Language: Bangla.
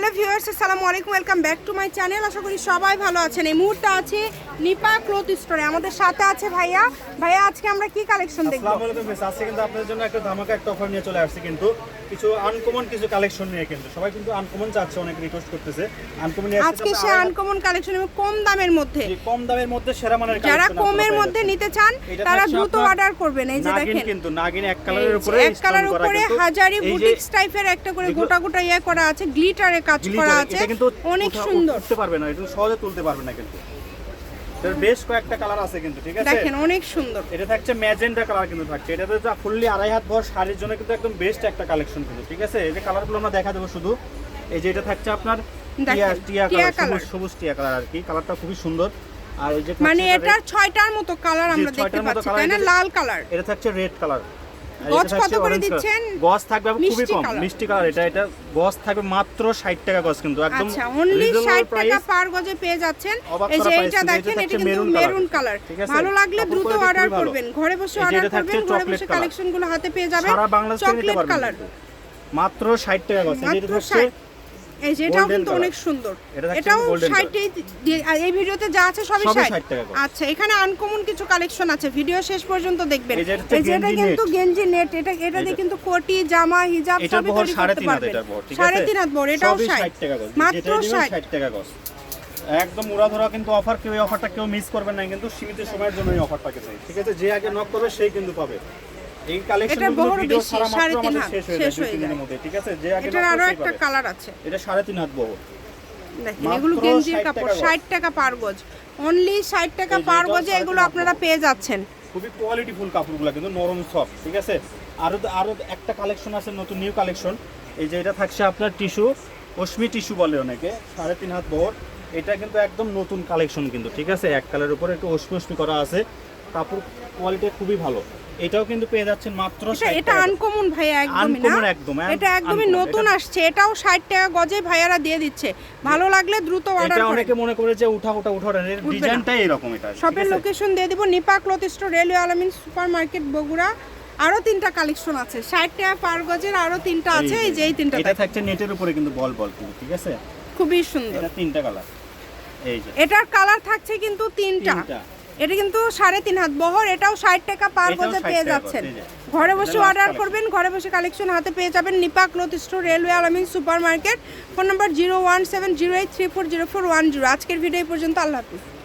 হ্যালো ভিউয়ার্স আসসালামু আলাইকুম welcome back to my channel. আশা করি সবাই ভালো আছেন। এই মুহূর্তে আছে নিপা ক্লথ স্টোরে। আমাদের সাথে আছে ভাইয়া। ভাইয়া আজকে আমরা কি কালেকশন দেখব? আসসালামু আলাইকুম ফ্রেন্ডস আজকে কিন্তু আপনাদের জন্য একটা ধামাকা একটা অফার নিয়ে চলে আসছে কিন্তু কিছু আনকমন কিছু কালেকশন নিয়ে কিন্তু। সবাই কিন্তু আনকমন চাচ্ছে অনেক রিকোয়েস্ট করতেছে। আনকমন নিয়ে আজকে সে আনকমন কালেকশন এবং কম দামের মধ্যে। কম দামের মধ্যে সেরা মানের যারা কমের মধ্যে নিতে চান তারা দ্রুত অর্ডার করবেন। এই যে দেখেন। কিন্তু নাগিন এক কালারের উপরে এক কালার stone করা উপরে হাজারি বুটিক্স টাইপের একটা করে গোটা গোটা ইয়ে করা আছে গ্লিটারে কাজ করা আছে। কিন্তু অনেক সুন্দর। উঠতে পারবে না এটা সহজে তুলতে পারবে না কিন্তু। এটার বেশ কয়েকটা কালার আছে কিন্তু ঠিক আছে? দেখেন অনেক সুন্দর। এটা থাকছে ম্যাজেন্টা কালার কিন্তু থাকছে। এটাতে যা ফুললি আড়াই হাত ভর শাড়ির জন্য কিন্তু একদম বেস্ট একটা কালেকশন কিন্তু ঠিক আছে? এই যে কালারগুলো আমরা দেখা দেবো শুধু। এই যে এটা থাকছে আপনার টিয়া টিয়া কালার। সবুজ টিয়া কালার আর কি। কালারটা খুবই সুন্দর। আর এই যে মানে এটা ছয়টার মতো কালার আমরা দেখতে পাচ্ছি তাই না? লাল কালার এটা থাকছে রেড কালার গজ কত করে দিচ্ছেন? গজ থাকবে খুবই কম মিষ্টি কালার এটা এটা গজ থাকবে মাত্র 60 টাকা গজ কিন্তু একদম আচ্ছা অনলি 60 টাকা পার গজে পেয়ে যাচ্ছেন। এই যে এইটা দেখেন এটা এটা কিন্তু মেরুন কালার? ভালো লাগলে দ্রুত অর্ডার করবেন ঘরে বসে অর্ডার করবেন ঘরে বসে colour। কালেকশনগুলো হাতে পেয়ে যাবেন সারা বাংলাদেশ থেকে নিতে পারবেন। মাত্র 60 টাকা গজ এটা মাত্র 60 এই যে এটাও কিন্তু অনেক সুন্দর। এটাও 60 এই ভিডিওতে যা আছে সবই সবই 60 60 টাকা করে। আচ্ছা এখানে আনকমন কিছু কালেকশন আছে। ভিডিও শেষ পর্যন্ত দেখবেন। এই যে এটা কিন্তু গেঞ্জি নেট এটা এটা দিয়ে কিন্তু কোটি জামা হিজাব সবই তৈরি সাড়ে করতে পারবেন। এটার বহর ঠিক আছে? সাড়ে তিন হাত বড় এটাও সবই 60 60 টাকা গজ মাত্র 60 60 টাকা গজ একদম উড়াধরা কিন্তু অফার কেউ অফারটা কেউ মিস করবেন না কিন্তু সীমিত সময়ের জন্য এই ঠিক আছে? যে আগে নক করবে সেই কিন্তু পাবে। এই কালেকশন এটার ভিডিও বেশি, সারা সাড়ে মাত্র তিন আমাদের হাত, শেষ হয়ে যায় দুই দিনের মধ্যে ঠিক আছে? যে আগে এটার আরও একটা কালার আছে। এটা সাড়ে তিন হাত বহর। দেখেন এগুলো গেঞ্জির কাপড় টাকা গজ। ষাট টাকা পার গজ। অনলি ষাট টাকা এই যে পার গজে এগুলো আপনারা পেয়ে যাচ্ছেন। খুবই কোয়ালিটিফুল কাপড়গুলো কিন্তু নরম সফট ঠিক আছে? আরও আরও একটা কালেকশন আছে নতুন নিউ কালেকশন এই যে এটা থাকছে আপনার টিস্যু অশ্মি টিস্যু বলে অনেকে সাড়ে তিন হাত বহর। এটা কিন্তু একদম নতুন কালেকশন কিন্তু ঠিক আছে? এক কালারের উপরে একটু অশ্মি অশ্মি করা আছে। কাপড় কোয়ালিটি খুবই ভালো। এটাও কিন্তু পেয়ে যাচ্ছেন মাত্র এটা 60 এটা। আনকমন ভাইয়া একদমই না? একদম, এটা একদমই নতুন আসছে এটাও ষাট টাকা গজে ভাইয়ারা দিয়ে দিচ্ছে। ভালো লাগলে দ্রুত অর্ডার এটা অনেকে মনে করে যে উঠা উঠা উঠা না। ডিজাইনটাই এরকম এটা শপের লোকেশন দিয়ে দিব Nipa cloth store railway Alamin super market Bogura. আরও তিনটা কালেকশন আছে। ষাট টাকা পার গজের আরও তিনটা আছে এই যে এই তিনটা এটা থাকছে নেটের উপরে কিন্তু বল বল কিন্তু ঠিক আছে? খুবই সুন্দর। এটা তিনটা কালার এই যে। এটার কালার থাকছে কিন্তু তিনটা। তিনটা। এটা কিন্তু সাড়ে তিন হাত বহর এটাও ষাট টাকা পার বছর গজে পেয়ে যাচ্ছেন। ঘরে বসে অর্ডার করবেন ঘরে বসে কালেকশন হাতে পেয়ে যাবেন Nipa cloth store railway Alamin super market phone number zero one seven zero eight three four zero four one zero. আজকের ভিডিও এই পর্যন্ত আল্লাহ হাফিজ।